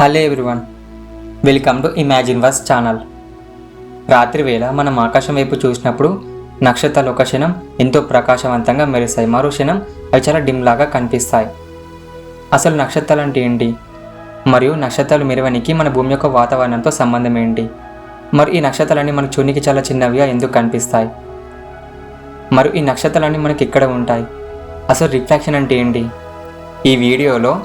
Hello everyone welcome to Imagine Verse channel రాత్రి వేళ మనం ఆకాశం వైపు చూసినప్పుడు నక్షత్రాలు ఒక క్షణం ఎంతో ప్రకాశవంతంగా మెరుస్తాయి. మరో క్షణం అవి చాలా డిమ్ లాగా కనిపిస్తాయి. అసలు నక్షత్రాలు అంటే ఏంటి? మరియు నక్షత్రాలు మెరవనికి మన భూమి యొక్క వాతావరణంతో సంబంధం ఏంటి? మరి ఈ నక్షత్రాలన్నీ మన చూనికి చాలా చిన్నవిగా ఎందుకు కనిపిస్తాయి? మరి ఈ నక్షత్రాలన్నీ మనకి ఎక్కడ ఉంటాయి? అసలు రిఫ్రాక్షన్ అంటే ఏంటి? ఈ వీడియోలో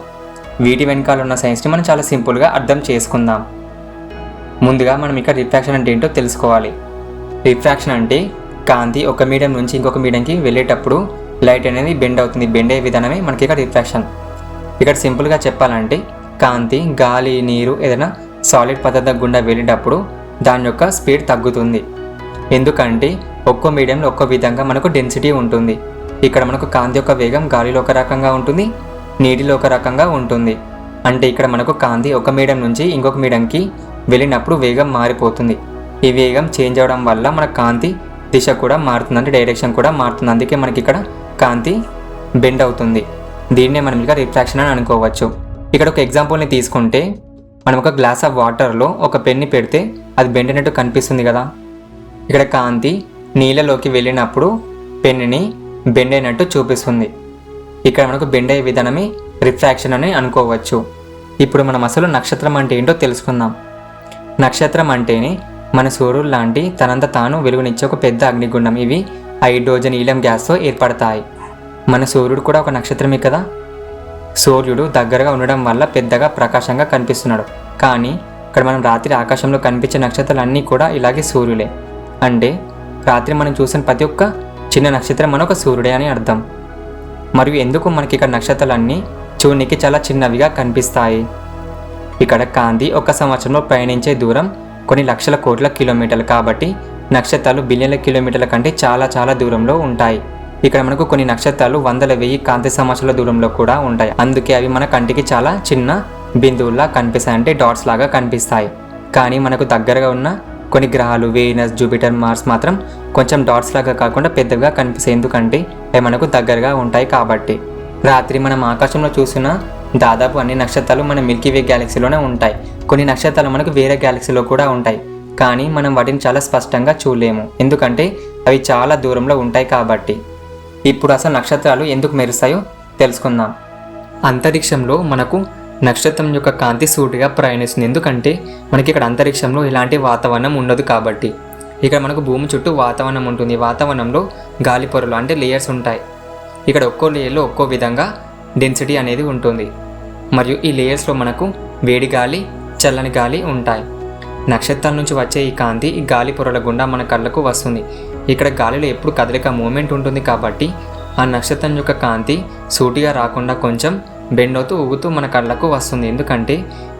వీటి వెనకాల ఉన్న సైన్స్ని మనం చాలా సింపుల్గా అర్థం చేసుకుందాం. ముందుగా మనం ఇక్కడ రిఫ్రాక్షన్ అంటే ఏంటో తెలుసుకోవాలి. రిఫ్రాక్షన్ అంటే కాంతి ఒక మీడియం నుంచి ఇంకొక మీడియంకి వెళ్ళేటప్పుడు లైట్ అనేది బెండ్ అవుతుంది. బెండ్ అయ్యే విధానమే మనకి ఇక్కడ రిఫ్రాక్షన్. ఇక్కడ సింపుల్గా చెప్పాలంటే కాంతి గాలి నీరు ఏదైనా సాలిడ్ పదార్థం గుండా వెళ్ళేటప్పుడు దాని యొక్క స్పీడ్ తగ్గుతుంది. ఎందుకంటే ఒక్కో మీడియంలో ఒక్కో విధంగా మనకు డెన్సిటీ ఉంటుంది. ఇక్కడ మనకు కాంతి యొక్క వేగం గాలిలో ఒక రకంగా ఉంటుంది. నీటిలో ఒక రకంగా ఉంటుంది. అంటే ఇక్కడ మనకు కాంతి ఒక మీడియం నుంచి ఇంకొక మీడియంకి వెళ్ళినప్పుడు వేగం మారిపోతుంది. ఈ వేగం చేంజ్ అవ్వడం వల్ల మన కాంతి దిశ కూడా మారుతుంది అంటే డైరెక్షన్ కూడా మారుతుంది. అందుకే మనకి ఇక్కడ కాంతి బెండ్ అవుతుంది. దీన్నే మనం ఇక రిఫ్రాక్షన్ అని అనుకోవచ్చు. ఇక్కడ ఒక ఎగ్జాంపుల్ని తీసుకుంటే మనం ఒక గ్లాస్ ఆఫ్ వాటర్లో ఒక పెన్ని పెడితే అది బెండ్ అయినట్టు కనిపిస్తుంది కదా. ఇక్కడ కాంతి నీళ్ళలోకి వెళ్ళినప్పుడు పెన్నుని బెండ్ అయినట్టు చూపిస్తుంది. ఇక్కడ మనకు బెండ్ అయ్యే విధానమే రిఫ్రాక్షన్ అని అనుకోవచ్చు. ఇప్పుడు మనం అసలు నక్షత్రం అంటే ఏంటో తెలుసుకుందాం. నక్షత్రం అంటేనే మన సూర్యుడు లాంటి తనంత తాను వెలుగునిచ్చే ఒక పెద్ద అగ్నిగుండం. ఇవి హైడ్రోజన్ ఈలం గ్యాస్తో ఏర్పడతాయి. మన సూర్యుడు కూడా ఒక నక్షత్రమే కదా? సూర్యుడు దగ్గరగా ఉండడం వల్ల పెద్దగా ప్రకాశంగా కనిపిస్తున్నాడు. కానీ ఇక్కడ మనం రాత్రి ఆకాశంలో కనిపించే నక్షత్రాలన్నీ కూడా ఇలాగే సూర్యులే. అంటే రాత్రి మనం చూసిన ప్రతి ఒక్క చిన్న నక్షత్రం మన ఒక సూర్యుడే అని అర్థం. మరియు ఎందుకు మనకి ఇక్కడ నక్షత్రాలన్నీ చూనికి చాలా చిన్నవిగా కనిపిస్తాయి? ఇక్కడ కాంతి ఒక సంవత్సరంలో ప్రయాణించే దూరం కొన్ని లక్షల కోట్ల కిలోమీటర్లు కాబట్టి నక్షత్రాలు బిలియన్ల కిలోమీటర్ల కంటే చాలా చాలా దూరంలో ఉంటాయి. ఇక్కడ మనకు కొన్ని నక్షత్రాలు వందల వెయ్యి కాంతి సంవత్సరాల దూరంలో కూడా ఉంటాయి. అందుకే అవి మన కంటికి చాలా చిన్న బిందువుల్లా కనిపిస్తాయి అంటే డాట్స్ లాగా కనిపిస్తాయి. కానీ మనకు దగ్గరగా ఉన్న కొన్ని గ్రహాలు వేనస్ జూపిటర్ మార్స్ మాత్రం కొంచెం డాట్స్ లాగా కాకుండా పెద్దగా కనిపిస్తాయి. ఎందుకంటే అవి మనకు దగ్గరగా ఉంటాయి కాబట్టి. రాత్రి మనం ఆకాశంలో చూసిన దాదాపు అన్ని నక్షత్రాలు మన మిల్కీవే గ్యాలక్సీలోనే ఉంటాయి. కొన్ని నక్షత్రాలు మనకు వేరే గ్యాలక్సీలో కూడా ఉంటాయి. కానీ మనం వాటిని చాలా స్పష్టంగా చూడలేము. ఎందుకంటే అవి చాలా దూరంలో ఉంటాయి కాబట్టి. ఇప్పుడు అసలు నక్షత్రాలు ఎందుకు మెరుస్తాయో తెలుసుకుందాం. అంతరిక్షంలో మనకు నక్షత్రం యొక్క కాంతి సూటిగా ప్రయాణిస్తుంది. ఎందుకంటే మనకి ఇక్కడ అంతరిక్షంలో ఇలాంటి వాతావరణం ఉండదు కాబట్టి. ఇక్కడ మనకు భూమి చుట్టూ వాతావరణం ఉంటుంది. వాతావరణంలో గాలి పొరలు అంటే లేయర్స్ ఉంటాయి. ఇక్కడ ఒక్కో లేయర్లో ఒక్కో విధంగా డెన్సిటీ అనేది ఉంటుంది. మరియు ఈ లేయర్స్లో మనకు వేడి గాలి చల్లని గాలి ఉంటాయి. నక్షత్రాల నుంచి వచ్చే ఈ కాంతి ఈ గాలి పొరల గుండా మన కళ్ళకు వస్తుంది. ఇక్కడ గాలిలో ఎప్పుడు కదలిక మూమెంట్ ఉంటుంది కాబట్టి ఆ నక్షత్రం యొక్క కాంతి సూటిగా రాకుండా కొంచెం బెండ్ అవుతూ ఊగుతూ మన కళ్ళకు వస్తుంది. ఎందుకంటే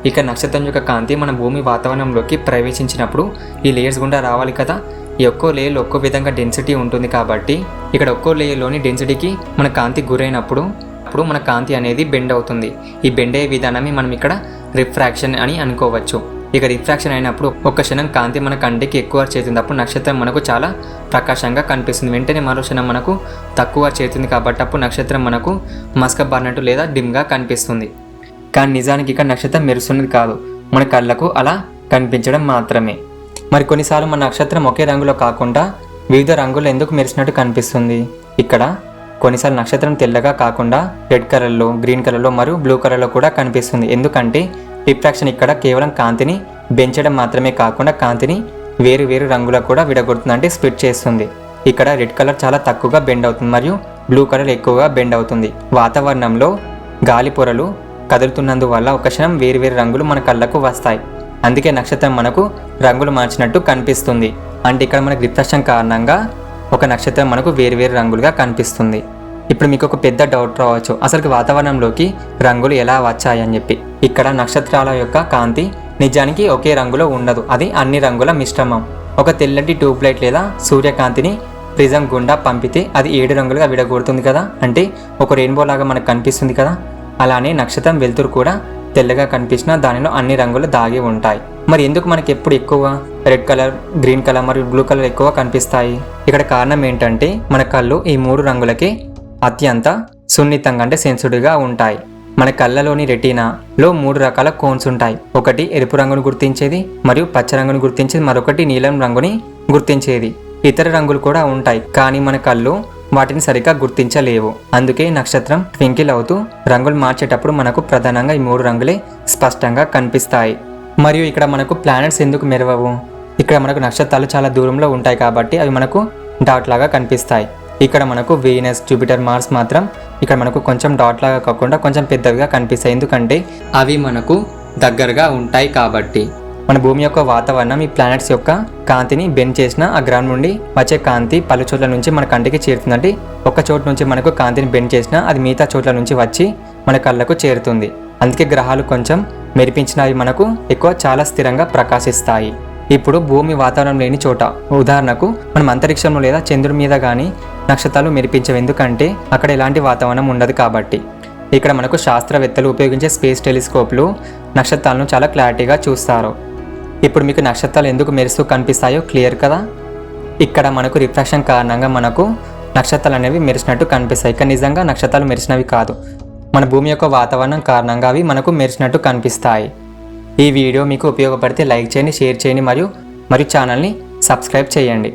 ఇక నక్షత్రం యొక్క కాంతి మన భూమి వాతావరణంలోకి ప్రవేశించినప్పుడు ఈ లేయర్స్ గుండా రావాలి కదా. ఈ ఒక్కో లేయర్లో ఒక్కో విధంగా డెన్సిటీ ఉంటుంది కాబట్టి ఇక్కడ ఒక్కో లేయర్లోని డెన్సిటీకి మన కాంతి గురైనప్పుడు అప్పుడు మన కాంతి అనేది బెండ్ అవుతుంది. ఈ బెండ్ అయ్యే విధానమే మనం ఇక్కడ రిఫ్రాక్షన్ అని అనుకోవచ్చు. ఇక రిఫ్రాక్షన్ అయినప్పుడు ఒక క్షణం కాంతి మన కంటికి ఎక్కువ చేతుంది అప్పుడు నక్షత్రం మనకు చాలా ప్రకాశంగా కనిపిస్తుంది. వెంటనే మరో క్షణం మనకు తక్కువ చేతుంది కాబట్టి అప్పుడు నక్షత్రం మనకు మస్కబారినట్టు లేదా డిమ్గా కనిపిస్తుంది. కానీ నిజానికి ఇక్కడ నక్షత్రం మెరుస్తున్నది కాదు. మన కళ్ళకు అలా కనిపించడం మాత్రమే. మరి కొన్నిసార్లు మన నక్షత్రం ఒకే రంగులో కాకుండా వివిధ రంగుల్లో ఎందుకు మెరిసినట్టు కనిపిస్తుంది? ఇక్కడ కొన్నిసార్లు నక్షత్రం తెల్లగా కాకుండా రెడ్ కలర్లో గ్రీన్ కలర్లో మరియు బ్లూ కలర్లో కూడా కనిపిస్తుంది. ఎందుకంటే రిఫ్రాక్షన్ ఇక్కడ కేవలం కాంతిని పెంచడం మాత్రమే కాకుండా కాంతిని వేరు వేరు రంగులో కూడా విడగొడుతుంది అంటే స్ప్లిట్ చేస్తుంది. ఇక్కడ రెడ్ కలర్ చాలా తక్కువగా బెండ్ అవుతుంది మరియు బ్లూ కలర్ ఎక్కువగా బెండ్ అవుతుంది. వాతావరణంలో గాలి పొరలు కదులుతున్నందువల్ల ఒక క్షణం వేరు వేరు రంగులు మన కళ్ళకు వస్తాయి. అందుకే నక్షత్రం మనకు రంగులు మార్చినట్టు కనిపిస్తుంది. అంటే ఇక్కడ మనకు రిఫ్రాక్షన్ కారణంగా ఒక నక్షత్రం మనకు వేరు వేరు రంగులుగా కనిపిస్తుంది. ఇప్పుడు మీకు ఒక పెద్ద డౌట్ రావచ్చు. అసలు వాతావరణంలోకి రంగులు ఎలా వచ్చాయని చెప్పి. ఇక్కడ నక్షత్రాల యొక్క కాంతి నిజానికి ఒకే రంగులో ఉండదు. అది అన్ని రంగుల మిశ్రమం. ఒక తెల్లటి ట్యూబ్ లైట్ లేదా సూర్యకాంతిని ప్రిజం గుండా పంపితే అది ఏడు రంగులుగా విడగొడుతుంది కదా. అంటే ఒక రెయిన్బో లాగా మనకు కనిపిస్తుంది కదా. అలానే నక్షత్రం వెలుతురు కూడా తెల్లగా కనిపించినా దానిలో అన్ని రంగులు దాగి ఉంటాయి. మరి ఎందుకు మనకి ఎప్పుడు ఎక్కువ రెడ్ కలర్ గ్రీన్ కలర్ మరియు బ్లూ కలర్ ఎక్కువ కనిపిస్తాయి? ఇక్కడ కారణం ఏంటంటే మన కళ్ళు ఈ మూడు రంగులకి అత్యంత సున్నితంగా అంటే సెన్సిటివ్గా ఉంటాయి. మన కళ్ళలోని రెటీనాలో మూడు రకాల కోన్స్ ఉంటాయి. ఒకటి ఎరుపు రంగును గుర్తించేది మరియు పచ్చ రంగును గుర్తించేది. మరొకటి నీలం రంగుని గుర్తించేది. ఇతర రంగులు కూడా ఉంటాయి కానీ మన కళ్ళు వాటిని సరిగ్గా గుర్తించలేవు. అందుకే నక్షత్రం ట్వింకిల్ అవుతూ రంగులు మార్చేటప్పుడు మనకు ప్రధానంగా ఈ మూడు రంగులే స్పష్టంగా కనిపిస్తాయి. మరియు ఇక్కడ మనకు ప్లానెట్స్ ఎందుకు మెరవవు? ఇక్కడ మనకు నక్షత్రాలు చాలా దూరంలో ఉంటాయి కాబట్టి అవి మనకు డాట్ లాగా కనిపిస్తాయి. ఇక్కడ మనకు వీనస్ జూపిటర్ మార్స్ మాత్రం ఇక్కడ మనకు కొంచెం డాట్ లాగా కాకుండా కొంచెం పెద్దవిగా కనిపిస్తాయి. ఎందుకంటే అవి మనకు దగ్గరగా ఉంటాయి కాబట్టి. మన భూమి యొక్క వాతావరణం ఈ ప్లానెట్స్ యొక్క కాంతిని బెండ్ చేసిన ఆ గ్రహం నుండి వచ్చే కాంతి పలు చోట్ల నుంచి మన కంటికి చేరుతుందంటే ఒక చోటు నుంచి మనకు కాంతిని బెండ్ చేసిన అది మిగతా చోట్ల నుంచి వచ్చి మన కళ్ళకు చేరుతుంది. అందుకే గ్రహాలు కొంచెం మెరిపించినవి మనకు ఎక్కువ చాలా స్థిరంగా ప్రకాశిస్తాయి. ఇప్పుడు భూమి వాతావరణం లేని చోట ఉదాహరణకు మనం అంతరిక్షంలో లేదా చంద్రుడి మీద కానీ నక్షత్రాలు మెరిపించవు. ఎందుకంటే అక్కడ ఎలాంటి వాతావరణం ఉండదు కాబట్టి. ఇక్కడ మనకు శాస్త్రవేత్తలు ఉపయోగించే స్పేస్ టెలిస్కోప్లు నక్షత్రాలను చాలా క్లారిటీగా చూస్తారు. ఇప్పుడు మీకు నక్షత్రాలు ఎందుకు మెరుస్తూ కనిపిస్తాయో క్లియర్ కదా? ఇక్కడ మనకు రిఫ్రాక్షన్ కారణంగా మనకు నక్షత్రాలు అనేవి మెరిసినట్టు కనిపిస్తాయి. కానీ నిజంగా నక్షత్రాలు మెరిసినవి కాదు. మన భూమి యొక్క వాతావరణం కారణంగా అవి మనకు మెరిసినట్టు కనిపిస్తాయి. ఈ వీడియో మీకు ఉపయోగపడితే లైక్ చేయండి షేర్ చేయండి మరియు మరియు ఛానల్ని సబ్స్క్రైబ్ చేయండి.